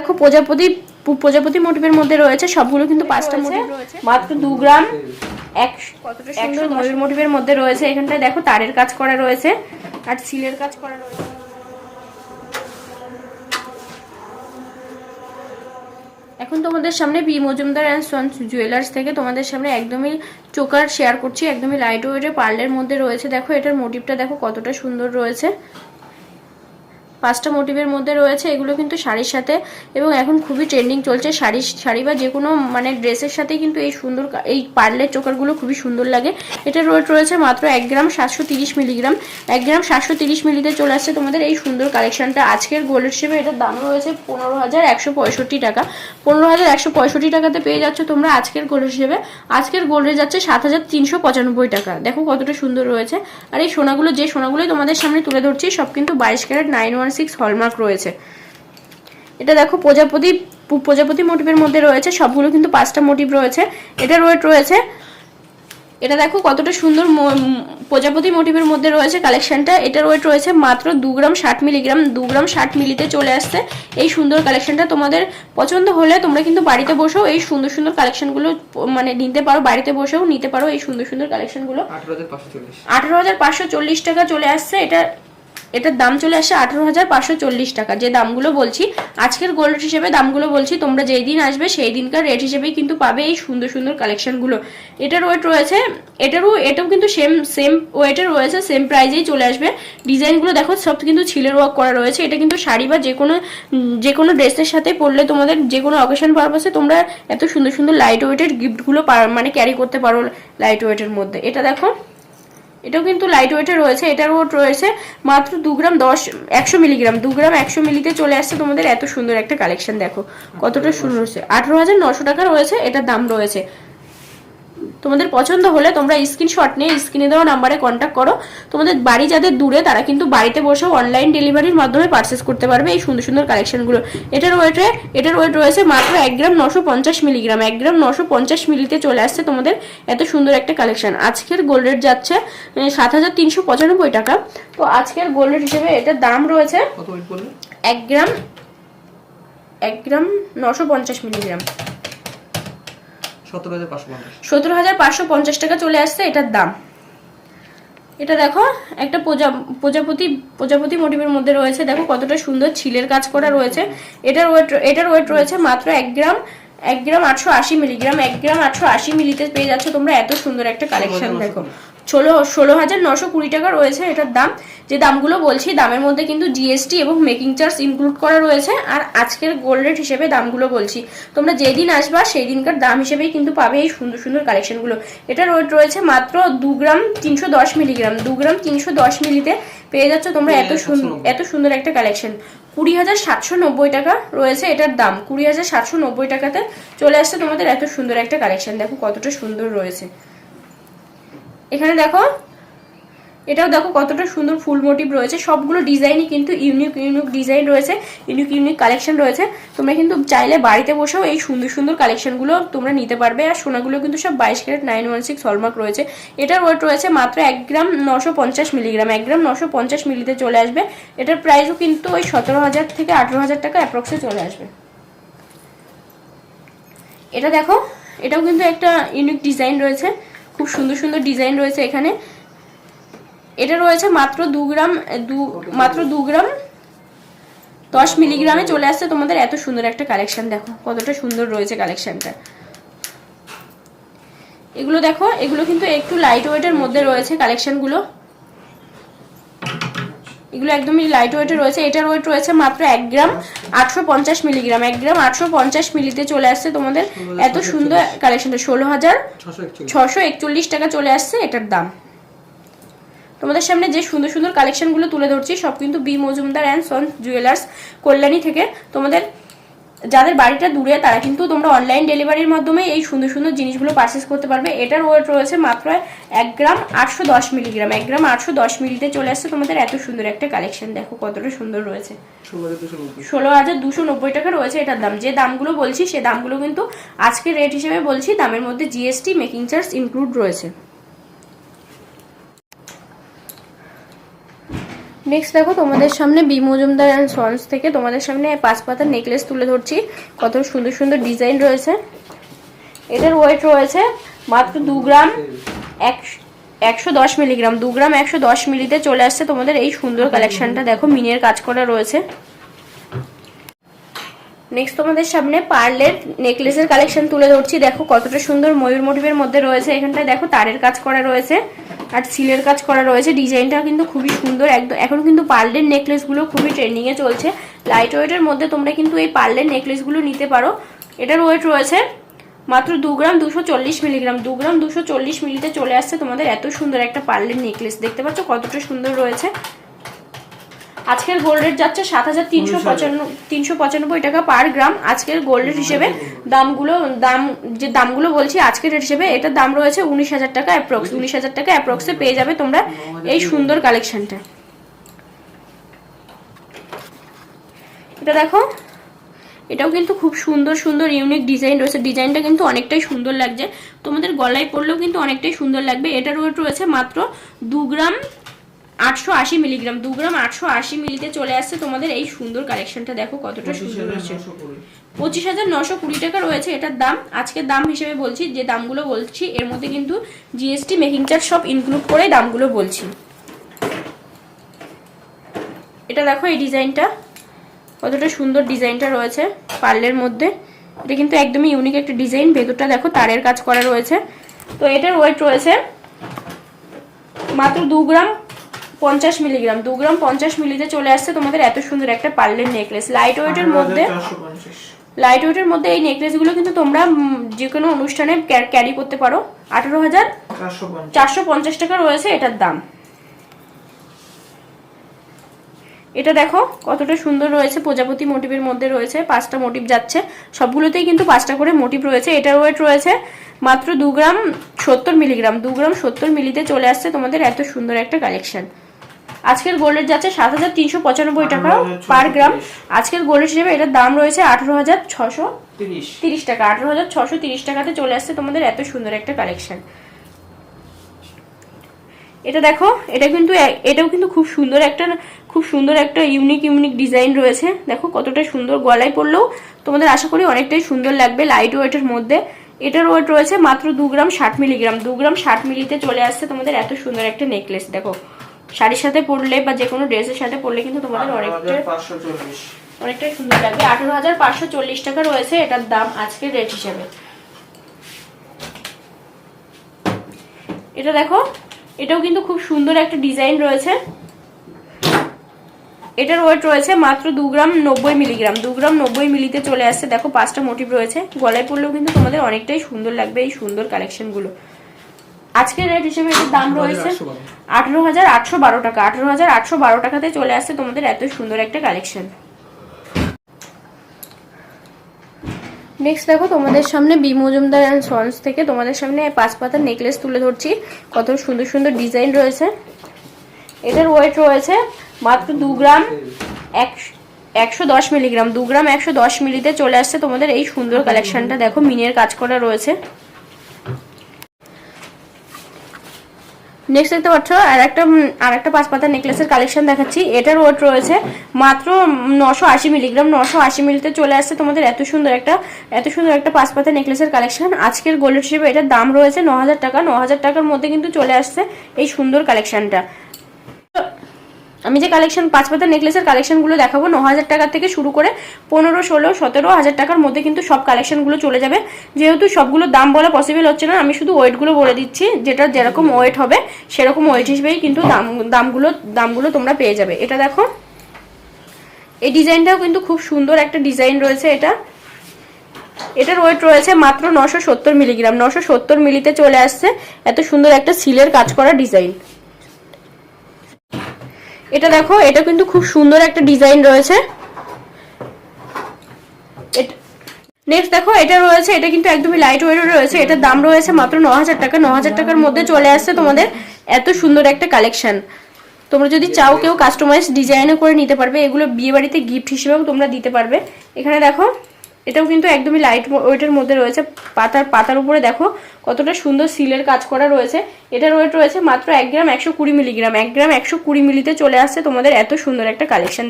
দেখো প্রজাপতি প্রজাপতি মোটিভের মধ্যে রয়েছে সবগুলো কিন্তু পাঁচটা মোটিভ রয়েছে। মাত্র দু গ্রাম এক কতটা সুন্দর ময়ূর মোটিভের মধ্যে রয়েছে। এখানটায় দেখো তারের কাজ করা রয়েছে আর সিলের কাজ করা রয়েছে। এখন তোমাদের সামনে B Majumdar and sons jewellers থেকে তোমাদের সামনে একদমই চোকার শেয়ার করছি একদমই লাইট ওয়েটের পার্লের মধ্যে রয়েছে। দেখো এটার মোটিভটা দেখো কতটা সুন্দর রয়েছে। পাঁচটা মোটিভের মধ্যে রয়েছে, এগুলো কিন্তু শাড়ির সাথে। এবং এখন খুবই ট্রেন্ডিং চলছে শাড়ি শাড়ি বা যে কোনো মানে ড্রেসের সাথে কিন্তু এই সুন্দর এই পার্লের চোকারগুলো খুবই সুন্দর লাগে। এটা ওয়েট রয়েছে মাত্র এক গ্রাম সাতশো তিরিশ মিলিগ্রাম। এক গ্রাম সাতশো তিরিশ মিলিতে চলে আসছে তোমাদের এই সুন্দর কালেকশনটা আজকের গোল্ড হিসেবে এটার দাম রয়েছে পনেরো হাজার একশো পঁয়ষট্টি টাকা। পনেরো হাজার একশো পঁয়ষট্টি টাকাতে পেয়ে যাচ্ছ তোমরা আজকের গোল্ড হিসেবে আজকের গোল্ডে যাচ্ছে সাত হাজার তিনশো পঁচানব্বই টাকা। দেখো কতটা সুন্দর রয়েছে। আর এই সোনাগুলো, যে সোনাগুলোই তোমাদের সামনে তুলে ধরছি, সব কিন্তু বাইশ carat nine one six hallmark রয়েছে। এটা দেখো প্রজাপতি প্রজাপতি মোটিভের মধ্যে রয়েছে সবগুলো কিন্তু পাঁচটা মোটিভ রয়েছে। এটা ওয়েট রয়েছে এটা দেখো কতটা সুন্দর প্রজাপতি মোটিভের মধ্যে রয়েছে কালেকশনটা এটার ওয়েট রয়েছে মাত্র দু গ্রাম ষাট মিলিগ্রাম দু গ্রাম ষাট মিলিতে চলে আসছে। এই সুন্দর কালেকশনটা তোমাদের পছন্দ হলে তোমরা কিন্তু বাড়িতে বসেও এই সুন্দর সুন্দর কালেকশনগুলো মানে নিতে পারো বাড়িতে বসেও নিতে পারো এই সুন্দর সুন্দর কালেকশনগুলো আঠারো হাজার পাঁচশো আঠারো হাজার পাঁচশো চল্লিশ টাকা চলে আসছে। এটা এটার দাম চলে আসে আঠারো হাজার পাঁচশো চল্লিশ টাকা। যে দামগুলো বলছি, আজকের গোল্ড হিসেবে দামগুলো বলছি, তোমরা যেই দিন আসবে সেই দিনকার রেট হিসেবেই কিন্তু পাবে এই সুন্দর সুন্দর কালেকশনগুলো এটার ওয়েট রয়েছে, এটারও, এটাও কিন্তু সেম সেম ওয়েটের রয়েছে সেম প্রাইজেই চলে আসবে। ডিজাইনগুলো দেখো, সব কিন্তু ছিলের ওয়ার্ক করা রয়েছে। এটা কিন্তু শাড়ি বা যে কোনো যে কোনো ড্রেসের সাথে পরলে তোমাদের যে কোনো অকেশন পারপাসে তোমরা এত সুন্দর সুন্দর লাইট ওয়েটের গিফটগুলো মানে ক্যারি করতে পারো লাইট ওয়েটের মধ্যে। এটা দেখো এটাও কিন্তু লাইট ওয়েটে রয়েছে এটার ওয়েট রয়েছে মাত্র দু গ্রাম দশ একশো মিলিগ্রাম দু গ্রাম একশো মিলিতে চলে আসছে তোমাদের এত সুন্দর একটা কালেকশন দেখো। কতটা সুন্দর। হচ্ছে আঠারো হাজার নশো টাকা রয়েছে এটার দাম রয়েছে। তোমাদের পছন্দ হলে তোমরা স্ক্রিনশট নিয়ে স্ক্রিনে দেওয়া নাম্বারে কন্ট্যাক্ট করো। তোমাদের বাড়ি যাদের দূরে তারা কিন্তু বাড়িতে বসেও অনলাইন ডেলিভারির মাধ্যমে পারচেস করতে পারবে এই সুন্দর সুন্দর কালেকশনগুলো এটার ওয়েটে এটার ওয়েট রয়েছে মাত্র এক গ্রাম নশো পঞ্চাশ মিলিগ্রাম এক গ্রাম নশো পঞ্চাশ মিলিতে চলে আসছে তোমাদের এত সুন্দর একটা কালেকশন আজকের গোল্ড রেট যাচ্ছে সাত হাজার তিনশো পঁচানব্বই টাকা। তো আজকের গোল্ড রেট হিসেবে এটার দাম রয়েছে এক গ্রাম এক গ্রাম নশো পঞ্চাশ মিলিগ্রাম সতেরো হাজার পাঁচশো পঞ্চাশ। টাকা চলে আসছে এটার দাম। এটা দেখো একটা প্রজা প্রজাপতি প্রজাপতি মোটিভের মধ্যে রয়েছে। দেখো কতটা সুন্দর ছিলের কাজ করা রয়েছে। এটার ওয়েট এটার ওয়েট রয়েছে মাত্র এক গ্রাম এক গ্রাম আটশো আশি মিলিগ্রাম এক গ্রাম আটশো আশি মিলিতে পেয়ে যাচ্ছ তোমরা এত সুন্দর একটা কালেকশন দেখো। ষোলো ষোলো হাজার নশো কুড়ি টাকা রয়েছে এটার দাম। যে দামগুলো বলছি দামের মধ্যে কিন্তু জিএসটি এবং মেকিং চার্জ ইনক্লুড করা রয়েছে। আর আজকের গোল্ড রেট হিসেবে দামগুলো বলছি। তোমরা যেদিন আসবা সেই দিনকার দাম হিসেবেই কিন্তু পাবে এই সুন্দর সুন্দর কালেকশনগুলো এটা ওয়েট রয়েছে মাত্র দু গ্রাম তিনশো দশ মিলিগ্রাম দু গ্রাম তিনশো দশ মিলিতে পেয়ে যাচ্ছ তোমরা এত সুন্দর এত সুন্দর একটা কালেকশন কুড়ি হাজার সাতশো নব্বই টাকা রয়েছে এটার দাম। কুড়ি হাজার সাতশো নব্বই টাকাতে চলে আসছে তোমাদের এত সুন্দর একটা কালেকশন দেখো কতটা সুন্দর রয়েছে। এখানে দেখো, এটাও দেখো কতটা সুন্দর ফুল মোটিভ রয়েছে। সবগুলো ডিজাইনই কিন্তু ইউনিক ইউনিক ডিজাইন রয়েছে ইউনিক ইউনিক কালেকশন রয়েছে। তোমরা কিন্তু চাইলে বাড়িতে বসেও এই সুন্দর সুন্দর কালেকশনগুলো তোমরা নিতে পারবে। আর সোনাগুলো কিন্তু সব বাইশ carat nine one six hallmark রয়েছে। এটার ওয়েট রয়েছে মাত্র এক গ্রাম নশো পঞ্চাশ মিলিগ্রাম এক গ্রাম নশো পঞ্চাশ মিলিতে চলে আসবে। এটার প্রাইসও কিন্তু ওই সতেরো হাজার থেকে আঠেরো হাজার টাকা অ্যাপ্রক্সে চলে আসবে। এটা দেখো, এটাও কিন্তু একটা ইউনিক ডিজাইন রয়েছে। খুব সুন্দর সুন্দর ডিজাইন রয়েছে এখানে। এটা রয়েছে মাত্র দু গ্রাম, দু, মাত্র দু গ্রাম, দশ মিলিগ্রামে চলে আসছে। তোমাদের এত সুন্দর একটা কালেকশন দেখো, কতটা সুন্দর রয়েছে কালেকশনটা। এগুলো দেখো, এগুলো কিন্তু একটু লাইট ওয়েটের মধ্যে রয়েছে কালেকশনগুলো। এগুলো একদমই লাইট ওয়েটে রয়েছে। এটার ওয়েট রয়েছে মাত্র এক গ্রাম আটশো পঞ্চাশ মিলিগ্রাম এক গ্রাম আটশো পঞ্চাশ মিলিতে চলে আসছে তোমাদের। এত সুন্দর কালেকশনটা ষোলো হাজার ছশো একচল্লিশ। টাকা চলে আসছে এটার দাম। তোমাদের সামনে যে সুন্দর সুন্দর কালেকশনগুলো তুলে ধরছি সব কিন্তু B Majumdar and son jewellers Kalyani থেকে। তোমাদের যাদের বাড়িটা দূরে, তারা কিন্তু তোমরা অনলাইন ডেলিভারির মাধ্যমে এই সুন্দর সুন্দর জিনিসগুলো পারচেস করতে পারবে। এটার ওয়েট রয়েছে মাত্র এক গ্রাম আটশো দশ মিলিগ্রাম এক গ্রাম আটশো দশ মিলিতে চলে আসছে তোমাদের এত সুন্দর একটা কালেকশন দেখো কতটা সুন্দর রয়েছে। ষোলো হাজার দুশো নব্বই টাকা রয়েছে এটার দাম। যে দামগুলো বলছি, সে দামগুলো কিন্তু আজকের রেট হিসেবে বলছি। দামের মধ্যে জিএসটি মেকিং চার্জ ইনক্লুড রয়েছে। নেক্সট দেখো, তোমাদের সামনে বি মজুমদার অ্যান্ড সন্স থেকে তোমাদের সামনে পাঁচ পাতার নেকলেস তুলে ধরছি। কত সুন্দর সুন্দর ডিজাইন রয়েছে। এটার ওয়েট রয়েছে মাত্র দু গ্রাম এক একশো দশ মিলিগ্রাম দু গ্রাম একশো দশ মিলিতে চলে আসছে তোমাদের এই সুন্দর কালেকশনটা দেখো মিনের কাজ করা রয়েছে। নেক্সট তোমাদের সামনে পার্লের নেকলেসের কালেকশন তুলে ধরছি। দেখো কতটা সুন্দর ময়ূর মোটিভের মধ্যে রয়েছে। এখানটায় দেখো তারের কাজ করা রয়েছে আর সিলের কাজ করা রয়েছে। ডিজাইনটা কিন্তু খুবই সুন্দর। একদম এখন কিন্তু পার্লের নেকলেসগুলো খুবই ট্রেন্ডিং এ চলছে। লাইট ওয়েটের মধ্যে তোমরা কিন্তু এই পার্লের নেকলেসগুলো নিতে পারো। এটার ওয়েট রয়েছে মাত্র দু গ্রাম দুশো চল্লিশ মিলিগ্রাম। দু গ্রাম দুশো চল্লিশ মিলিতে চলে আসছে তোমাদের এত সুন্দর একটা পার্লের নেকলেস দেখতে পাচ্ছ কতটা সুন্দর রয়েছে। আজকের গোল্ড রেট যাচ্ছে সাত হাজার তিনশো পঁচানব্বই তিনশো পঁচানব্বই টাকা পার গ্রাম আজকের গোল্ড রেট হিসেবে দামগুলো, দাম, যে দামগুলো বলছি, আজকের রেট হিসেবে এটার দাম রয়েছে উনিশ হাজার টাকা অ্যাপ্রক্স উনিশ হাজার টাকা অ্যাপ্রক্সে পেয়ে যাবে তোমরা এই সুন্দর কালেকশনটা এটা দেখো, এটাও কিন্তু খুব সুন্দর সুন্দর ইউনিক ডিজাইন রয়েছে। ডিজাইনটা কিন্তু অনেকটাই সুন্দর লাগছে। তোমাদের গলায় পরলেও কিন্তু অনেকটাই সুন্দর লাগবে। এটার ওয়েট রয়েছে মাত্র দু গ্রাম আটশো আশি মিলিগ্রাম দু গ্রাম আটশো আশি মিলিতে চলে আসছে তোমাদের এই সুন্দর কালেকশনটা দেখো কতটা সুন্দর রয়েছে পঁচিশ হাজার নশো কুড়ি টাকা রয়েছে এটার দাম। আজকের দাম হিসেবে বলছি যে দামগুলো বলছি এর মধ্যে কিন্তু জিএসটি মেকিং চার্জ সব ইনক্লুড করে দামগুলো বলছি। এটা দেখো এই ডিজাইনটা। কতটা সুন্দর ডিজাইনটা রয়েছে পার্লের মধ্যে। এটা কিন্তু একদমই ইউনিক একটা ডিজাইন। ভেতরটা দেখো তারের কাজ করা রয়েছে। তো এটার ওয়েট রয়েছে মাত্র দু গ্রাম পঞ্চাশ মিলিগ্রাম দু গ্রাম পঞ্চাশ মিলিতে চলে আসছে তোমাদের এত সুন্দর একটা পার্লের নেকলেস লাইট ওয়েটের মধ্যে লাইট ওয়েটের মধ্যে এই নেকলেসগুলো কিন্তু তোমরা যে কোনো অনুষ্ঠানে ক্যারি করতে পারো। আঠারো হাজার চারশো পঞ্চাশ। টাকা রয়েছে এটার দাম। এটা দেখো কতটা সুন্দর রয়েছে প্রজাপতি মোটিভের মধ্যে রয়েছে পাঁচটা মোটিভ যাচ্ছে। সবগুলোতেই কিন্তু পাঁচটা করে মোটিভ রয়েছে। এটার ওয়েট রয়েছে মাত্র দু গ্রাম সত্তর মিলিগ্রাম। দু গ্রাম সত্তর মিলিতে চলে আসছে তোমাদের এত সুন্দর একটা কালেকশন আজকের গোল্ডের যাচ্ছে সাত হাজার তিনশো পঁচানব্বই টাকা পার গ্রাম আজকের গোল্ডের হিসেবে এটার দাম রয়েছে আঠারো হাজার ছশো তিরিশ। টাকা। আঠারো হাজার ছশো তিরিশ টাকাতে চলে আসছে তোমাদের এত সুন্দর একটা কালেকশন এটা দেখো এটা কিন্তু এটাও কিন্তু খুব সুন্দর একটা খুব সুন্দর একটা ইউনিক ইউনিক ডিজাইন রয়েছে। দেখো কতটা সুন্দর গলায় পড়লেও তোমাদের আশা করি অনেকটাই সুন্দর লাগবে লাইট ওয়েটের মধ্যে। এটার ওয়েট রয়েছে মাত্র দু গ্রাম ষাট মিলিগ্রাম দু গ্রাম ষাট মিলিতে চলে আসছে তোমাদের এত সুন্দর একটা নেকলেস দেখো। শাড়ির সাথে পরলে বা যে কোনো ড্রেসের সাথে পরলে কিন্তু তোমাদের অনেকটা অনেকটাই সুন্দর লাগবে। আঠারো হাজার পাঁচশো চল্লিশ টাকা রয়েছে এটার দাম আজকের রেট হিসেবে। এটা দেখো এটাও কিন্তু খুব সুন্দর একটা ডিজাইন রয়েছে। এটার ওয়েট রয়েছে মাত্র দু গ্রাম নব্বই মিলিগ্রাম। দু গ্রাম নব্বই মিলিতে চলে আসছে। দেখো পাঁচটা মোটিভ রয়েছে। গলায় পড়লেও কিন্তু তোমাদের অনেকটাই সুন্দর লাগবে এই সুন্দর কালেকশনগুলো আজকের রেট হিসেবে এটার দাম রয়েছে আঠারো হাজার আটশো বারো টাকা। আঠারো হাজার আটশো বারো টাকাতে চলে আসছে তোমাদের এত সুন্দর একটা কালেকশন নেক্সট দেখো তোমাদের সামনে বি মজুমদার অ্যান্ড সন্স থেকে তোমাদের সামনে পাঁচ পাতার নেকলেস তুলে ধরছি। কত সুন্দর সুন্দর ডিজাইন রয়েছে। এটার ওয়েট রয়েছে মাত্র দু গ্রাম এক একশো দশ মিলিগ্রাম দু গ্রাম একশো দশ মিলিতে চলে আসছে তোমাদের এই সুন্দর কালেকশনটা দেখো মিনের কাজ করা রয়েছে। নেক্সট দেখতে পাচ্ছ আর একটা আর একটা পাঁচ পাতা নেকলেসের কালেকশন দেখাচ্ছি। এটার ওয়েট রয়েছে মাত্র নশো আশি মিলিগ্রাম নশো আশি মিলিতে চলে আসছে তোমাদের। এত সুন্দর একটা, এত সুন্দর একটা পাঁচ পাতা নেকলেসের কালেকশন আজকের গোল্ড হিসেবে এটার দাম রয়েছে ন হাজার টাকা। ন হাজার টাকার মধ্যে কিন্তু চলে আসছে এই সুন্দর কালেকশনটা আমি যে কালেকশন পাঁচ পাতা নেকলেসের কালেকশনগুলো দেখাবো, ন হাজার টাকা থেকে শুরু করে পনেরো, ষোলো, সতেরো হাজার টাকার মধ্যে কিন্তু সব কালেকশনগুলো চলে যাবে। যেহেতু সবগুলো দাম বলা পসিবল হচ্ছে না, আমি শুধু ওয়েটগুলো বলে দিচ্ছি, যেটা যেরকম ওয়েট হবে, সেরকম ওয়েট হিসেবেই কিন্তু দাম, দামগুলো দামগুলো তোমরা পেয়ে যাবে। এটা দেখো। এই ডিজাইনটাও কিন্তু খুব সুন্দর একটা ডিজাইন রয়েছে এটা। এটার ওয়েট রয়েছে মাত্র নশো সত্তর মিলিগ্রাম নশো সত্তর মিলিতে চলে আসছে। এত সুন্দর একটা সিলের কাজ করা ডিজাইন। এটা দেখো, এটা কিন্তু খুব সুন্দর একটা ডিজাইন রয়েছে। নেক্সট দেখো, এটা রয়েছে, এটা কিন্তু একদমই লাইট ওয়েটের রয়েছে, এটার দাম রয়েছে মাত্র ন হাজার টাকা ন হাজার টাকার মধ্যে চলে আসছে তোমাদের এত সুন্দর একটা কালেকশন তোমরা যদি চাও কেউ কাস্টমাইজ ডিজাইনও করে নিতে পারবে, এগুলো বিয়ে বাড়িতে গিফট হিসেবেও তোমরা দিতে পারবে। এখানে দেখো এটাও কিন্তু একদমই লাইট ওয়েটের মধ্যে রয়েছে। পাতার পাতার উপরে দেখো কতটা সুন্দর সিলের কাজ করা রয়েছে। এটার ওয়েট রয়েছে মাত্র এক গ্রাম একশো কুড়ি মিলিগ্রাম। এক গ্রাম একশো কুড়ি মিলিতে চলে আসছে তোমাদের এত সুন্দর একটা কালেকশন